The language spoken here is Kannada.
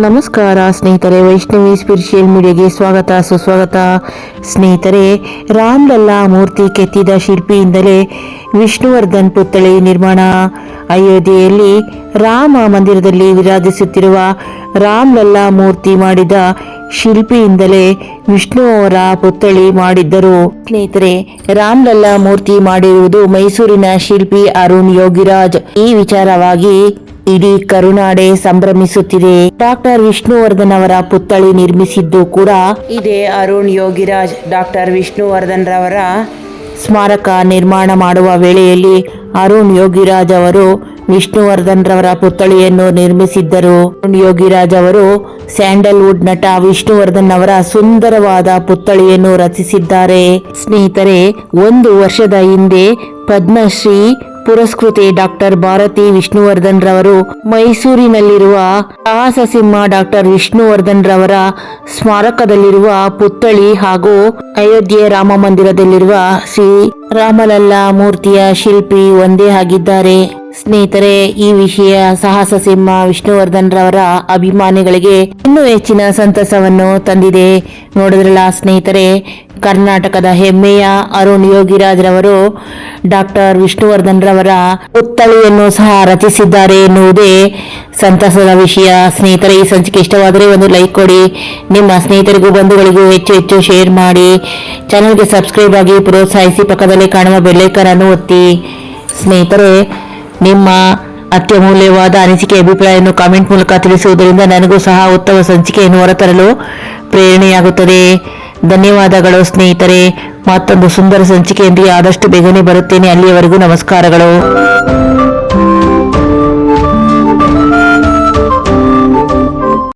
ನಮಸ್ಕಾರ, ಸ್ನೇಹಿತರೆ. ವೈಷ್ಣವಿ ಸ್ಪಿರಿಚುವಲ್ ಮೀಡಿಯಾಗೆ ಸ್ವಾಗತ, ಸುಸ್ವಾಗತ. ಸ್ನೇಹಿತರೆ, ರಾಮ್ಲಲ್ಲಾ ಮೂರ್ತಿ ಕೆತ್ತಿದ ಶಿಲ್ಪಿಯಿಂದಲೇ ವಿಷ್ಣುವರ್ಧನ್ ಪುತ್ಥಳಿ ನಿರ್ಮಾಣ. ಅಯೋಧ್ಯೆಯಲ್ಲಿ ರಾಮ ಮಂದಿರದಲ್ಲಿ ವಿರಾಜಿಸುತ್ತಿರುವ ರಾಮ್ಲಲ್ಲಾ ಮೂರ್ತಿ ಮಾಡಿದ ಶಿಲ್ಪಿಯಿಂದಲೇ ವಿಷ್ಣು ಅವರ ಪುತ್ಥಳಿ ಮಾಡಿದ್ದರು. ಸ್ನೇಹಿತರೆ, ರಾಮ್ಲಲ್ಲಾ ಮೂರ್ತಿ ಮಾಡಿರುವುದು ಮೈಸೂರಿನ ಶಿಲ್ಪಿ ಅರುಣ್ ಯೋಗಿರಾಜ್. ಈ ವಿಚಾರವಾಗಿ ಇಡೀ ಕರುನಾಡೆ ಸಂಭ್ರಮಿಸುತ್ತಿದೆ. ಡಾಕ್ಟರ್ ವಿಷ್ಣುವರ್ಧನ್ ಅವರ ಪುತ್ಥಳಿ ನಿರ್ಮಿಸಿದ್ದು ಕೂಡ ಇದೇ ಅರುಣ್ ಯೋಗಿರಾಜ್. ಡಾಕ್ಟರ್ ವಿಷ್ಣುವರ್ಧನ್ ರವರ ಸ್ಮಾರಕ ನಿರ್ಮಾಣ ಮಾಡುವ ವೇಳೆಯಲ್ಲಿ ಅರುಣ್ ಯೋಗಿರಾಜ್ ಅವರು ವಿಷ್ಣುವರ್ಧನ್ ರವರ ಪುತ್ಥಳಿಯನ್ನು ನಿರ್ಮಿಸಿದ್ದರು. ಅರುಣ್ ಯೋಗಿರಾಜ್ ಅವರು ಸ್ಯಾಂಡಲ್ವುಡ್ ನಟ ವಿಷ್ಣುವರ್ಧನ್ ಅವರ ಸುಂದರವಾದ ಪುತ್ಥಳಿಯನ್ನು ರಚಿಸಿದ್ದಾರೆ. ಸ್ನೇಹಿತರೆ, ಒಂದು ವರ್ಷದ ಹಿಂದೆ ಪದ್ಮಶ್ರೀ ಪುರಸ್ಕೃತೆ ಡಾಕ್ಟರ್ ಭಾರತಿ ವಿಷ್ಣುವರ್ಧನ್ ರವರು ಮೈಸೂರಿನಲ್ಲಿರುವ ಸಾಹಸ ಸಿಂಹ ಡಾಕ್ಟರ್ ವಿಷ್ಣುವರ್ಧನ್ ರವರ ಸ್ಮಾರಕದಲ್ಲಿರುವ ಪುತ್ಥಳಿ ಹಾಗೂ ಅಯೋಧ್ಯೆ ರಾಮ ಮಂದಿರದಲ್ಲಿರುವ ಶ್ರೀ ರಾಮಲಲ್ಲಾ ಮೂರ್ತಿಯ ಶಿಲ್ಪಿ ಒಂದೇ ಆಗಿದ್ದಾರೆ. ಸ್ನೇಹಿತರೆ, ಈ ವಿಷಯ ಸಾಹಸ ಸಿಂಹ ವಿಷ್ಣುವರ್ಧನ್ ರವರ ಅಭಿಮಾನಿಗಳಿಗೆ ಇನ್ನೂ ಹೆಚ್ಚಿನ ಸಂತಸವನ್ನು ತಂದಿದೆ. ನೋಡಿದ್ರಲ್ಲ ಸ್ನೇಹಿತರೆ, ಕರ್ನಾಟಕದ ಹೆಮ್ಮೆಯ ಅರುಣ್ ಯೋಗಿರಾಜ್ ರವರು ಡಾಕ್ಟರ್ ವಿಷ್ಣುವರ್ಧನ್ ರವರ ಪುತ್ಥಳಿಯನ್ನು ಸಹ ರಚಿಸಿದ್ದಾರೆ ಎನ್ನುವುದೇ ಸಂತಸದ ವಿಷಯ. ಸ್ನೇಹಿತರೆ, ಈ ಸಂಚಿಕೆ ಇಷ್ಟವಾದರೆ ಒಂದು ಲೈಕ್ ಕೊಡಿ. ನಿಮ್ಮ ಸ್ನೇಹಿತರಿಗೂ ಬಂಧುಗಳಿಗೂ ಹೆಚ್ಚು ಹೆಚ್ಚು ಶೇರ್ ಮಾಡಿ. ಚಾನಲ್ಗೆ ಸಬ್ಸ್ಕ್ರೈಬ್ ಆಗಿ ಪ್ರೋತ್ಸಾಹಿಸಿ ಪಕ್ಕದಲ್ಲಿ ಕಾಣುವ ಬೆಲ್ಲೈಕನ್ ಒತ್ತಿ. ಸ್ನೇಹಿತರೆ ನಿಮ್ಮ ಅತ್ಯಮೂಲ್ಯವಾದ ಅನಿಸಿಕೆ ಅಭಿಪ್ರಾಯವನ್ನು ಕಾಮೆಂಟ್ ಮೂಲಕ ತಿಳಿಸುವುದರಿಂದ ನನಗೂ ಸಹ ಉತ್ತಮ ಸಂಚಿಕೆಯನ್ನು ಹೊರತರಲು ಪ್ರೇರಣೆಯಾಗುತ್ತದೆ. ಧನ್ಯವಾದಗಳು ಸ್ನೇಹಿತರೆ. ಮತ್ತೊಂದು ಸುಂದರ ಸಂಚಿಕೆಯೊಂದಿಗೆ ಆದಷ್ಟು ಬೇಗನೆ ಬರುತ್ತೇನೆ. ಅಲ್ಲಿಯವರೆಗೂ ನಮಸ್ಕಾರಗಳು.